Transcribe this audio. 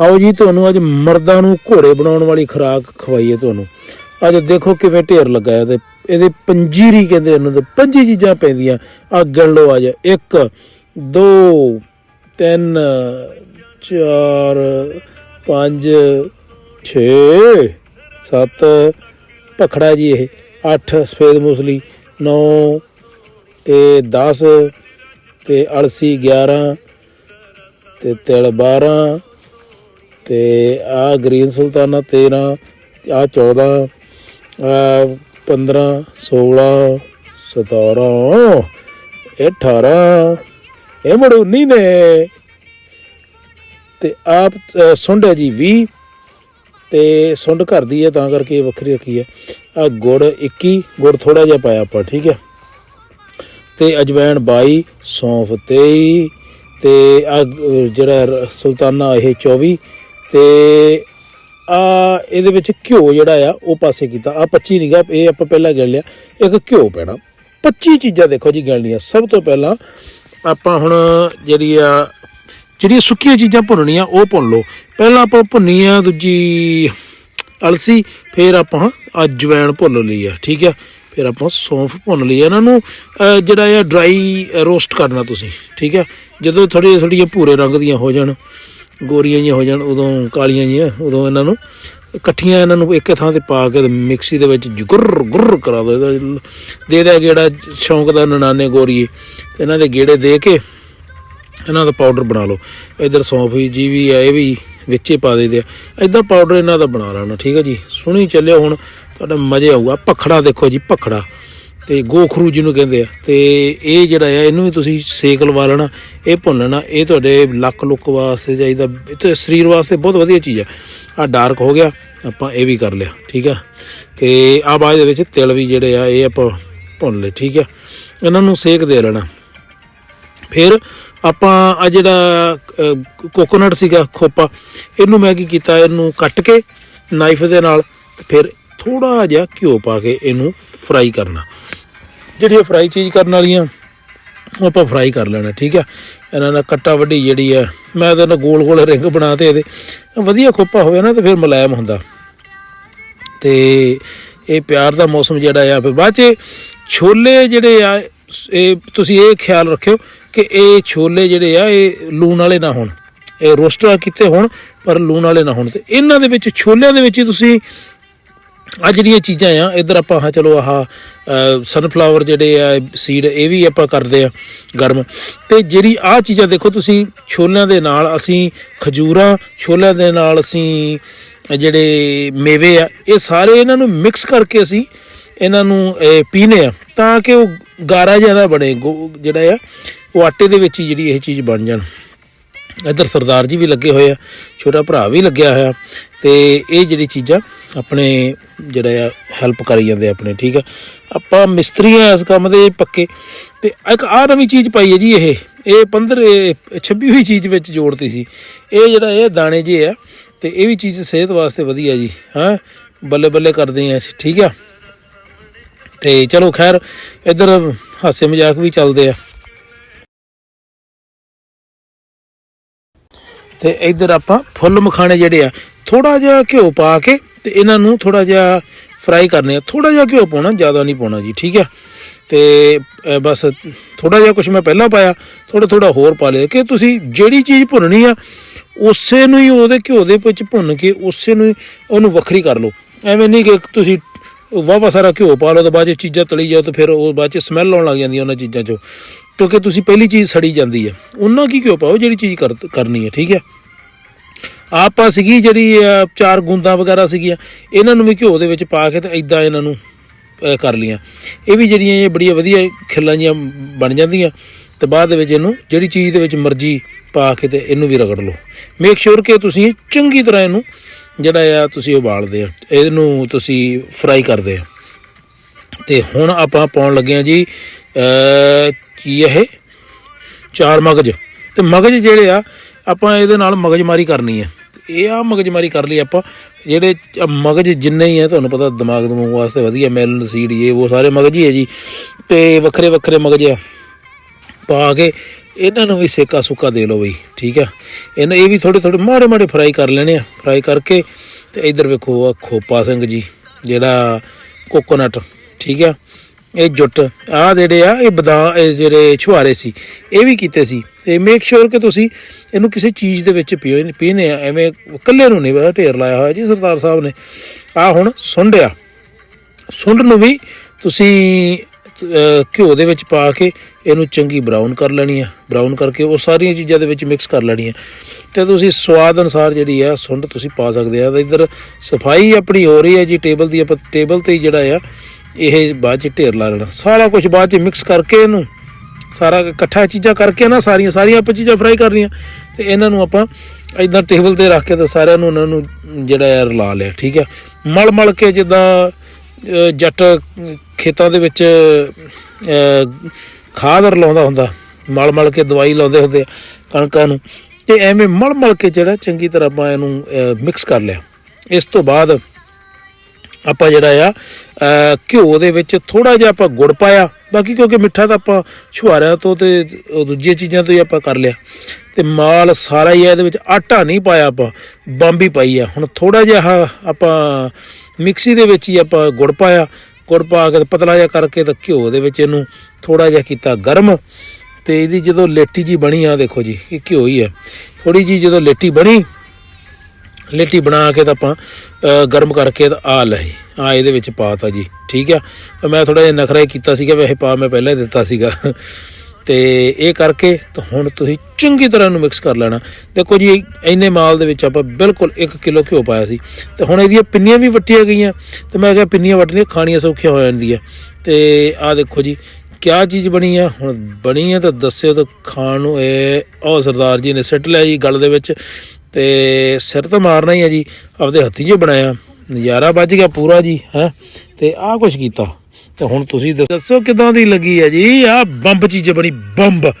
ਆਓ ਜੀ, ਤੁਹਾਨੂੰ ਅੱਜ ਮਰਦਾਂ ਨੂੰ ਘੋੜੇ ਬਣਾਉਣ ਵਾਲੀ ਖੁਰਾਕ ਖਵਾਈਏ ਤੁਹਾਨੂੰ। ਅੱਜ ਦੇਖੋ ਕਿਵੇਂ ਢੇਰ ਲੱਗਾ ਹੈ ਤੇ ਇਹਦੇ ਪੰਜੀਰੀ ਕਹਿੰਦੇ ਇਹਨੂੰ ਤੇ ਪੰਜੀ ਚੀਜ਼ਾਂ ਪੈਂਦੀਆਂ। ਆ ਗਿਣ ਲਓ ਅੱਜ। 1 2 3 4 5 6 7 ਭਖੜਾ ਜੀ ਇਹ। 8 ਸਫੇਦ ਮੂਸਲੀ। 9 ਤੇ 10 ਤੇ ਅਲਸੀ 11 ਤੇ ਤਿਲ 12 ਤੇ ਆ ਗ੍ਰੀਨ ਸੁਲਤਾਨਾ 13 ਆ 14 ਆ 15 16 17 ਇਹ 18 ਇਹ ਮੜੂਨੀ ਨੇ। ਤੇ ਆਪ ਸੁੰਡ ਹੈ ਜੀ 20 ਤੇ ਸੁੰਡ ਘਰ ਦੀ ਹੈ ਤਾਂ ਕਰਕੇ ਵੱਖਰੀ ਰੱਖੀ ਹੈ। ਆ ਗੁੜ 21 ਗੁੜ ਥੋੜਾ ਜਿਹਾ ਪਾਇਆ ਆਪਾਂ, ਠੀਕ ਹੈ। ਤੇ ਅਜਵੈਣ 22 ਸੌਂਫ 23 ਤੇ ਆ ਜਿਹੜਾ ਸੁਲਤਾਨਾ ਇਹ 24 ਤੇ ਆ ਇਹਦੇ ਵਿੱਚ ਘਿਓ ਜਿਹੜਾ ਆ, ਉਹ ਪਾਸੇ ਕੀਤਾ। ਆ 25 ਨਹੀਂਗਾ ਇਹ ਆਪਾਂ ਪਹਿਲਾਂ ਗਿਣ ਲਿਆ। ਇੱਕ ਘਿਓ ਪੈਣਾ। 25 ਚੀਜ਼ਾਂ ਦੇਖੋ ਜੀ ਗਿਣਨੀਆਂ। ਸਭ ਤੋਂ ਪਹਿਲਾਂ ਆਪਾਂ ਹੁਣ ਜਿਹੜੀ ਆ, ਜਿਹੜੀਆਂ ਸੁੱਕੀਆਂ ਚੀਜ਼ਾਂ ਭੁੰਨਣੀਆਂ, ਉਹ ਭੁੰਨ ਲਓ। ਪਹਿਲਾਂ ਆਪਾਂ ਭੁੰਨੀ ਆ ਦੂਜੀ ਅਲਸੀ, ਫਿਰ ਆਪਾਂ ਅਜਵੈਣ ਭੁੰਨ ਲਈ ਆ, ਠੀਕ ਆ? ਫਿਰ ਆਪਾਂ ਸੌਂਫ ਭੁੰਨ ਲਈ ਆ। ਇਹਨਾਂ ਨੂੰ ਜਿਹੜਾ ਆ ਡਰਾਈ ਰੋਸਟ ਕਰਨਾ ਤੁਸੀਂ, ਠੀਕ ਆ? ਜਦੋਂ ਥੋੜੀ ਥੋੜੀਆਂ ਭੂਰੇ ਰੰਗ ਦੀਆਂ ਹੋ ਜਾਣ। ਗੋਰੀਆਂ ਜਿਹੀਆਂ ਹੋ ਜਾਣ, ਉਦੋਂ ਕਾਲੀਆਂ ਜਿਹੀਆਂ, ਉਦੋਂ ਇਹਨਾਂ ਨੂੰ ਇਕੱਠੀਆਂ ਇਹਨਾਂ ਨੂੰ ਇੱਕ ਥਾਂ ਤੇ ਪਾ ਕੇ ਮਿਕਸੀ ਦੇ ਵਿੱਚ ਗੁਰ ਗੁਰ ਕਰਾ ਦੋ। ਇਹਦਾ ਦੇ ਦੇ ਗੇੜਾ ਸ਼ੌਂਕ ਦਾ ਨਨਾਨੇ ਗੋਰੀਏ। ਤੇ ਇਹਨਾਂ ਦੇ ਗੇੜੇ ਦੇ ਕੇ ਇਹਨਾਂ ਦਾ ਪਾਊਡਰ ਬਣਾ ਲਓ। ਇਧਰ ਸੌਂਫ ਜੀ ਵੀ ਆ, ਇਹ ਵੀ ਵਿੱਚੇ ਪਾ ਦੇਦੇ ਆ। ਇਦਾਂ ਪਾਊਡਰ ਇਹਨਾਂ ਦਾ ਬਣਾ ਲੈਣਾ, ਠੀਕ ਹੈ ਜੀ? ਸੁਣੀ ਚੱਲਿਓ ਹੁਣ, ਤੁਹਾਡਾ ਮਜ਼ੇ ਆਊਗਾ। ਭਖੜਾ ਦੇਖੋ ਜੀ, ਭਖੜਾ। ਤੇ ਗੋਖਰੂ ਜਿਹਨੂੰ ਕਹਿੰਦੇ ਆ, ਤੇ ਇਹ ਜਿਹੜਾ ਆ, ਇਹਨੂੰ ਵੀ ਤੁਸੀਂ ਸੇਕ ਲਵਾ ਲੈਣਾ, ਇਹ ਭੁੰਨ ਲੈਣਾ, ਇਹ ਤੁਹਾਡੇ ਲੱਕ ਲੁੱਕ ਵਾਸਤੇ ਚਾਹੀਦਾ ਤੇ ਸਰੀਰ ਵਾਸਤੇ ਬਹੁਤ ਵਧੀਆ ਚੀਜ਼ ਆ। ਆ ਡਾਰਕ ਹੋ ਗਿਆ, ਆਪਾਂ ਇਹ ਵੀ ਕਰ ਲਿਆ, ਠੀਕ ਆ? ਤੇ ਆ ਬਾਅਦ ਦੇ ਵਿੱਚ ਤਿਲ ਵੀ ਜਿਹੜੇ ਆ, ਇਹ ਆਪਾਂ ਭੁੰਨ ਲਏ, ਠੀਕ ਆ? ਇਹਨਾਂ ਨੂੰ ਸੇਕ ਦੇ ਲੈਣਾ। ਫਿਰ ਆਪਾਂ ਆ ਜਿਹੜਾ ਕੋਕੋਨਟ ਸੀਗਾ, ਖੋਪਾ, ਇਹਨੂੰ ਮੈਂ ਕੀ ਕੀਤਾ, ਇਹਨੂੰ ਕੱਟ ਕੇ ਨਾਈਫ ਦੇ ਨਾਲ ਫਿਰ ਥੋੜਾ ਜਿਹਾ ਘਿਓ ਪਾ ਕੇ ਇਹਨੂੰ ਫਰਾਈ ਕਰਨਾ। ਜਿਹੜੀਆਂ ਫਰਾਈ ਚੀਜ਼ ਕਰਨ ਵਾਲੀਆਂ ਉਹ ਆਪਾਂ ਫਰਾਈ ਕਰ ਲੈਣਾ, ਠੀਕ ਆ? ਇਹਨਾਂ ਦਾ ਕੱਟਾ ਵੱਡੀ ਜਿਹੜੀ ਆ, ਮੈਂ ਤਾਂ ਇਹਨਾਂ ਗੋਲ ਗੋਲ ਰਿੰਗ ਬਣਾਤੇ ਇਹਦੇ। ਵਧੀਆ ਖੋਪਾ ਹੋਵੇ ਨਾ ਤੇ ਫਿਰ ਮੁਲਾਇਮ ਹੁੰਦਾ। ਤੇ ਇਹ ਪਿਆਰ ਦਾ ਮੌਸਮ ਜਿਹੜਾ ਆ, ਫਿਰ ਬਾਅਦ ਚ ਛੋਲੇ ਜਿਹੜੇ ਆ, ਇਹ ਤੁਸੀਂ ਇਹ ਖਿਆਲ ਰੱਖਿਓ ਕਿ ਇਹ ਛੋਲੇ ਜਿਹੜੇ ਆ, ਇਹ ਲੂਣ ਵਾਲੇ ਨਾ ਹੋਣ। ਇਹ ਰੋਸਟ ਕੀਤੇ ਹੋਣ, ਪਰ ਲੂਣ ਵਾਲੇ ਨਾ ਹੋਣ। ਤੇ ਇਹਨਾਂ ਦੇ ਵਿੱਚ, ਛੋਲਿਆਂ ਦੇ ਵਿੱਚ ਤੁਸੀਂ ਆ ਜਿਹੜੀਆਂ ਚੀਜ਼ਾਂ ਆ, ਇਧਰ ਆਪਾਂ, ਹਾਂ, ਚਲੋ, ਆਹ ਸਨਫਲਾਵਰ ਜਿਹੜੇ ਆ ਸੀਡ ਇਹ ਵੀ ਆਪਾਂ ਕਰਦੇ ਆ ਗਰਮ। ਤੇ ਜਿਹੜੀ ਆ ਚੀਜ਼ਾਂ ਦੇਖੋ ਤੁਸੀਂ ਛੋਲਿਆਂ ਦੇ ਨਾਲ ਅਸੀਂ ਖਜੂਰਾਂ ਛੋਲਿਆਂ ਦੇ ਨਾਲ ਅਸੀਂ ਜਿਹੜੇ ਮੇਵੇ ਆ ਇਹ ਸਾਰੇ ਇਹਨਾਂ ਨੂੰ ਮਿਕਸ ਕਰਕੇ ਅਸੀਂ ਇਹਨਾਂ ਨੂੰ ਇਹ, ਪੀਨੇ ਆ ਤਾਂ ਕਿ ਉਹ ਗਾਰਾ ਜਿਹਾ ਬਣੇ ਗੋ- ਜਿਹੜਾ ਆ ਉਹ ਆਟੇ ਦੇ ਵਿੱਚ ਹੀ ਜਿਹੜੀ ਇਹ ਚੀਜ਼ ਬਣ ਜਾਣ। ਇੱਧਰ ਸਰਦਾਰ ਜੀ ਵੀ ਲੱਗੇ ਹੋਏ ਆ ਛੋਟਾ ਭਰਾ ਵੀ ਲੱਗਿਆ ਹੋਇਆ ਤੇ ਇਹ ਜਿਹੜੀ ਚੀਜ਼ਾਂ ਆਪਣੇ ਜਿਹੜਾ ਆ ਹੈਲਪ ਕਰੀ ਜਾਂਦੇ ਆ ਆਪਣੇ ਠੀਕ ਆ। ਆਪਾਂ ਮਿਸਤਰੀ ਆ ਇਸ ਕੰਮ ਦੇ ਪੱਕੇ। ਤੇ ਇੱਕ ਆ ਨਵੀਂ ਚੀਜ਼ ਪਾਈ ਹੈ ਜੀ ਇਹ। ਇਹ 15 26ਵੀਂ ਚੀਜ਼ ਵਿੱਚ ਜੋੜਤੀ ਸੀ। ਇਹ ਜਿਹੜਾ ਇਹ ਦਾਣੇ ਜੇ ਆ, ਤੇ ਇਹ ਵੀ ਚੀਜ਼ ਸਿਹਤ ਵਾਸਤੇ ਵਧੀਆ ਜੀ, ਹਾਂ? ਬੱਲੇ ਬੱਲੇ ਕਰਦੇ ਆ ਠੀਕ ਆ? ਤੇ ਚਲੋ ਖੈਰ, ਇੱਧਰ ਹਾਸੇ ਮਜ਼ਾਕ ਵੀ ਚੱਲਦੇ ਆ। ਤੇ ਇੱਧਰ ਆਪਾਂ ਫੁੱਲ ਮਖਾਣੇ ਜਿਹੜੇ ਆ ਥੋੜਾ ਜਿਹਾ ਘਿਓ ਪਾ ਕੇ ਤੇ ਇਹਨਾਂ ਨੂੰ ਥੋੜਾ ਜਿਹਾ ਫਰਾਈ ਕਰਨੇ ਆ। ਥੋੜਾ ਜਿਹਾ ਘਿਓ ਪਾਉਣਾ, ਜ਼ਿਆਦਾ ਨਹੀਂ ਪਾਉਣਾ ਜੀ, ਠੀਕ ਹੈ? ਤੇ ਬਸ ਥੋੜਾ ਜਿਹਾ ਕੁਝ ਮੈਂ ਪਹਿਲਾਂ ਪਾਇਆ ਥੋੜਾ ਥੋੜਾ ਹੋਰ ਪਾ ਲਿਆ ਕਿ ਤੁਸੀਂ ਜਿਹੜੀ ਚੀਜ਼ ਭੁੰਨਣੀ ਆ, ਉਸੇ ਨੂੰ ਹੀ ਉਹਦੇ ਘਿਓ ਦੇ ਵਿੱਚ ਭੁੰਨ ਕੇ ਉਸੇ ਨੂੰ ਹੀ ਉਹਨੂੰ ਵੱਖਰੀ ਕਰ ਲਓ। ਐਵੇਂ ਨਹੀਂ ਕਿ ਤੁਸੀਂ ਵਾਵਾ ਸਾਰਾ ਘਿਓ ਪਾ ਲਓ ਤੇ ਬਾਅਦ ਚ ਚੀਜ਼ਾਂ ਤਲੀ ਜਾਓ ਤਾਂ ਫਿਰ ਉਹ ਬਾਅਦ ਚ ਸਮੈਲ ਆਉਣ ਲੱਗ ਜਾਂਦੀ ਉਹਨਾਂ ਚੀਜ਼ਾਂ ਚੋਂ। ਕਿਉਂਕਿ ਤੁਸੀਂ ਪਹਿਲੀ ਚੀਜ਼ ਸੜੀ ਜਾਂਦੀ ਹੈ ਉਹਨਾਂ ਕੀ ਘਿਓ ਪਾਓ ਜਿਹੜੀ ਚੀਜ਼ ਕਰ- ਕਰਨੀ ਹੈ ਠੀਕ ਹੈ? ਆਪਾਂ ਸੀਗੀ ਜਿਹੜੀ ਅਹ, ਚਾਰ ਗੁੰਦਾਂ ਵਗੈਰਾ ਸੀਗੀਆਂ ਇਹਨਾਂ ਨੂੰ ਵੀ ਘਿਓ ਦੇ ਵਿੱਚ ਪਾ ਕੇ ਤੇ ਇਦਾਂ ਇਹਨਾਂ ਨੂੰ ਕਰ ਲੀਆਂ ਇਹ ਵੀ ਜਿਹੜੀਆਂ ਇਹ ਬੜੀਆਂ ਵਧੀਆ ਖਿੱਲਾਂ ਜੀਆਂ ਬਣ ਜਾਂਦੀਆਂ ਤੇ ਬਾਅਦ ਦੇ ਵਿੱਚ ਇਹਨੂੰ ਜਿਹੜੀ ਚੀਜ਼ ਦੇ ਵਿੱਚ ਮਰਜ਼ੀ ਪਾ ਕੇ ਤੇ ਇਹਨੂੰ ਵੀ ਰਗੜ ਲਓ। ਮੇਕ ਸ਼ੋਰ ਕਿ ਤੁਸੀਂ ਚੰਗੀ ਤਰ੍ਹਾਂ ਇਹਨੂੰ ਜਿਹੜਾ ਆ ਤੁਸੀਂ ਉਬਾਲਦੇ ਆ ਇਹਨੂੰ ਤੁਸੀਂ ਫਰਾਈ ਕਰਦੇ ਆ। ਤੇ ਹੁਣ ਆਪਾਂ ਪਾਉਣ ਲੱਗੇ ਆ ਜੀ ਅ ਕੀ ਇਹ? ਚਾਰ ਮਗਜ। ਤੇ ਮਗਜ ਜਿਹੜੇ ਆ ਆਪਾਂ ਇਹਦੇ ਨਾਲ ਮਗਜਮਾਰੀ ਕਰਨੀ ਹੈ। ਇਹ ਆ ਮਗਜਮਾਰੀ ਕਰ ਲਈ ਆਪਾਂ। ਜਿਹੜੇ ਮਗਜ ਜਿੰਨੇ ਹੀ ਆ, ਤੁਹਾਨੂੰ ਪਤਾ ਦਿਮਾਗ ਦਮੂਗ ਵਾਸਤੇ ਵਧੀਆ, ਮੈਲਨ ਸੀਡ, ਇਹ ਉਹ ਸਾਰੇ ਮਗਜ ਹੀ ਹੈ ਜੀ। ਤੇ ਵੱਖਰੇ ਵੱਖਰੇ ਮਗਜ ਆ। ਪਾ ਕੇ ਇਹਨਾਂ ਨੂੰ ਵੀ ਸੇਕਾ ਸੁੱਕਾ ਦੇ ਲਓ ਬਈ, ਠੀਕ ਆ। ਇਹਨਾਂ ਇਹ ਵੀ ਥੋੜੇ ਥੋੜੇ ਮਾੜੇ ਮਾੜੇ ਫਰਾਈ ਕਰ ਲੈਣੇ ਆ। ਫਰਾਈ ਕਰਕੇ ਤੇ ਇਧਰ ਵੇਖੋ ਆ ਖੋਪਾ ਸਿੰਘ ਜੀ, ਜਿਹੜਾ ਕੋਕੋਨਟ, ਠੀਕ ਆ। ਇਹ ਜੁੱਟ ਆ ਜਿਹੜੇ ਆ, ਇਹ ਬਦਾਮ, ਇਹ ਜਿਹੜੇ ਛੁਹਾਰੇ ਸੀ, ਇਹ ਵੀ ਕੀਤੇ ਸੀ। ਤੇ ਮੇਕ ਸ਼ੋਰ ਕਿ ਤੁਸੀਂ ਇਹਨੂੰ ਕਿਸੇ ਚੀਜ਼ ਦੇ ਵਿੱਚ ਪੀਓ, ਪੀਨੇ ਆ, ਐਵੇਂ ਇਕੱਲੇ ਨੂੰ ਨਹੀਂ ਬਸ ਢੇਰ ਲਾਇਆ ਹੋਇਆ ਜੀ ਸਰਦਾਰ ਸਾਹਿਬ ਨੇ। ਆ ਹੁਣ ਸੁੰਡਿਆ ਸੁੰਡ ਨੂੰ ਵੀ ਤੁਸੀਂ ਘਿਓ ਦੇ ਵਿੱਚ ਪਾ ਕੇ ਇਹਨੂੰ ਚੰਗੀ ਬਰਾਊਨ ਕਰ ਲੈਣੀ ਆ। ਬਰਾਊਨ ਕਰਕੇ ਉਹ ਸਾਰੀਆਂ ਚੀਜ਼ਾਂ ਦੇ ਵਿੱਚ ਮਿਕਸ ਕਰ ਲੈਣੀ ਆ। ਤੇ ਤੁਸੀਂ ਸਵਾਦ ਅਨੁਸਾਰ ਜਿਹੜੀ ਆ ਸੁੰਡ ਤੁਸੀਂ ਪਾ ਸਕਦੇ ਆ। ਤੇ ਇੱਧਰ ਸਫ਼ਾਈ ਆਪਣੀ ਹੋ ਰਹੀ ਹੈ ਜੀ ਟੇਬਲ ਦੀ ਆਪਾਂ ਟੇਬਲ ਤੇ ਹੀ ਜਿਹੜਾ ਆ ਇਹ ਬਾਅਦ ਚ ਢੇਰ ਲਾ ਲੈਣਾ। ਸਾਰਾ ਕੁਝ ਬਾਅਦ ਚ ਮਿਕਸ ਕਰਕੇ ਇਹਨੂੰ। ਸਾਰਾ ਇਕੱਠਾ ਚੀਜ਼ਾਂ ਕਰਕੇ ਨਾ ਸਾਰੀਆਂ ਸਾਰੀਆਂ ਆਪਾਂ ਚੀਜ਼ਾਂ ਫਰਾਈ ਕਰਨੀਆਂ। ਤੇ ਇਹਨਾਂ ਨੂੰ ਆਪਾਂ ਇਦਾਂ ਟੇਬਲ ਤੇ ਰੱਖ ਕੇ ਤੇ ਸਾਰਿਆਂ ਨੂੰ ਉਹਨਾਂ ਨੂੰ ਜਿਹੜਾ ਆ ਰਲਾ ਲਿਆ, ਠੀਕ ਆ? ਮਲ ਮਲ ਕੇ ਜਿੱਦਾਂ ਜੱਟ ਖੇਤਾਂ ਦੇ ਵਿੱਚ ਖਾਦ ਰਲਾਉਂਦਾ ਹੁੰਦਾ। ਮਲ ਮਲ ਕੇ ਦਵਾਈ ਲਾਉਂਦੇ ਹੁੰਦੇ ਆ ਕਣਕਾਂ ਨੂੰ। ਤੇ ਐਵੇਂ ਮਲ ਮਲ ਕੇ ਜਿਹੜਾ ਚੰਗੀ ਤਰ੍ਹਾਂ ਆਪਾਂ ਇਹਨੂੰ ਮਿਕਸ ਕਰ ਲਿਆ। ਇਸ ਤੋਂ ਬਾਅਦ ਆਪਾਂ ਜਿਹੜਾ ਆ ਘਿਓ ਦੇ ਵਿੱਚ ਥੋੜਾ ਜਿਹਾ ਆਪਾਂ ਗੁੜ ਪਾਇਆ। ਬਾਕੀ ਕਿਉਂਕਿ ਮਿੱਠਾ ਤਾਂ ਆਪਾਂ ਛੁਹਾਰਿਆਂ ਤੋਂ ਤੇ ਦੂਜੀਆਂ ਚੀਜ਼ਾਂ ਤੋਂ ਹੀ ਆਪਾਂ ਕਰ ਲਿਆ। ਤੇ ਮਾਲ ਸਾਰਾ ਹੀ ਆ, ਇਹਦੇ ਵਿੱਚ ਆਟਾ ਨਹੀਂ ਪਾਇਆ ਆਪਾਂ, ਬੰਬੀ ਪਾਈ ਆ। ਹੁਣ ਥੋੜਾ ਜਿਹਾ ਆਪਾਂ ਮਿਕਸੀ ਦੇ ਵਿੱਚ ਹੀ ਆਪਾਂ ਗੁੜ ਪਾਇਆ। ਗੁੜ ਪਾ ਕੇ ਤੇ ਪਤਲਾ ਜਿਹਾ ਕਰਕੇ ਤਾਂ ਘਿਓ ਦੇ ਵਿੱਚ ਇਹਨੂੰ ਥੋੜਾ ਜਿਹਾ ਕੀਤਾ ਗਰਮ। ਤੇ ਇਹਦੀ ਜਦੋਂ ਲੇਟੀ ਜੀ ਬਣੀ ਆ, ਦੇਖੋ ਜੀ, ਇਹ ਘਿਓ ਹੀ ਹੈ ਥੋੜੀ ਜੀ ਜਦੋਂ ਲੇਟੀ ਬਣੀ, ਲੇਟੀ ਬਣਾ ਕੇ ਤਾਂ ਆਪਾਂ ਗਰਮ ਕਰਕੇ ਤਾਂ ਆ ਲਈ ਆ ਇਹਦੇ ਵਿੱਚ ਪਾਤਾ ਜੀ, ਠੀਕ ਆ। ਮੈਂ ਥੋੜਾ ਜਿਹਾ ਨਖਰਾ ਹੀ ਕੀਤਾ ਸੀਗਾ, ਵੈਸੇ ਪਾ ਮੈਂ ਪਹਿਲਾਂ ਹੀ ਦਿੱਤਾ ਸੀਗਾ। ਤੇ ਇਹ ਕਰਕੇ ਤਾਂ ਹੁਣ ਤੁਸੀਂ ਚੰਗੀ ਤਰ੍ਹਾਂ ਇਹਨੂੰ ਮਿਕਸ ਕਰ ਲੈਣਾ। ਦੇਖੋ ਜੀ, ਇੰਨੇ ਮਾਲ ਦੇ ਵਿੱਚ ਆਪਾਂ ਬਿਲਕੁਲ 1 ਕਿਲੋ ਘਿਓ ਪਾਇਆ ਸੀ। ਤੇ ਹੁਣ ਇਹਦੀਆਂ ਪਿੰਨੀਆਂ ਵੀ ਵੱਟੀਆਂ ਗਈਆਂ। ਤੇ ਮੈਂ ਕਿਹਾ ਪਿੰਨੀਆਂ ਵੱਟਣੀਆਂ ਖਾਣੀਆਂ ਸੌਖੀਆਂ ਹੋ ਜਾਂਦੀਆਂ। ਤੇ ਆਹ ਦੇਖੋ ਜੀ, ਕਿਆ ਚੀਜ਼ ਬਣੀ ਆ? ਹੁਣ ਬਣੀ ਆ ਤਾਂ ਦੱਸਿਓ ਤਾਂ ਖਾਣ ਨੂੰ। ਇਹ, ਉਹ ਸਰਦਾਰ ਜੀ ਨੇ ਸਿੱਟ ਲਿਆ ਜੀ ਗੱਲ ਦੇ ਵਿੱਚ। ਤੇ ਸਿਰ ਤਾਂ ਮਾਰਨਾ ਹੀ ਆ ਜੀ। ਆਪਦੇ ਹੱਥੀਂ ਜੇ ਬਣਾਇਆ। ਨਜ਼ਾਰਾ ਵੱਜ ਗਿਆ ਪੂਰਾ ਜੀ, ਹੈ? ਤੇ ਆਹ ਕੁਛ ਕੀਤਾ। ਤੇ ਹੁਣ ਤੁਸੀਂ ਦੱਸੋ ਕਿਦਾਂ ਦੀ ਲੱਗੀ ਹੈ ਜੀ? ਆਹ ਬੰਬ ਚੀਜ਼ ਬਣੀ, ਬੰਬ।